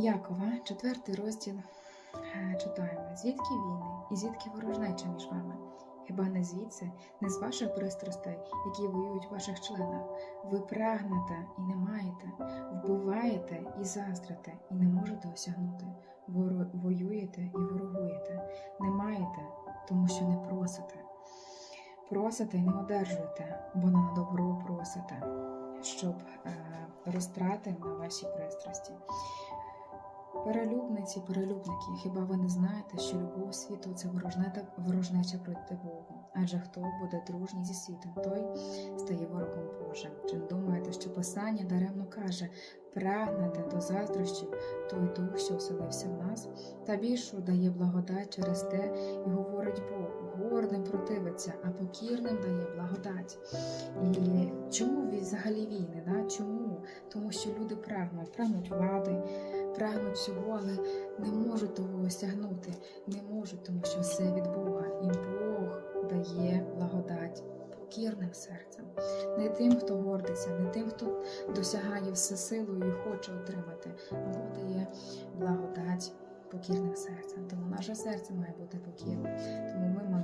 Якова, четвертий розділ. Е, Читаємо: звідки війни і звідки ворожнеча між вами? Хіба не звідси, не з ваших пристрастей, які воюють в ваших членах? Ви прагнете і не маєте, вбиваєте і заздрите, і не можете осягнути. Воюєте і ворогуєте, не маєте, тому що не просите. Просите і не одержуєте, бо не на добро просите, щоб е, розтрати на ваші пристрасті. Перелюбниці, перелюбники, хіба ви не знаєте, що любов світу це ворожнета, ворожнеча проти Богу? Адже хто буде дружній зі світом, той стає ворогом Божим. Чи не думаєте, що Писання даремно каже: прагнете до заздрощів той дух, що оселився в нас, та більшу дає благодать через те і говорить Бог, гордим противиться, а покірним дає благодать. І чому взагалі війни? Да? Чому? Тому що люди прагнуть, прагнуть влади, прагнуть всього, але не можуть того осягнути, не можуть, тому що все від Бога. І Бог дає благодать покірним серцем, не тим, хто гордиться, не тим, хто досягає все силою і хоче отримати, Бог дає благодать покірним серцем. Тому наше серце має бути покірним. Тому ми.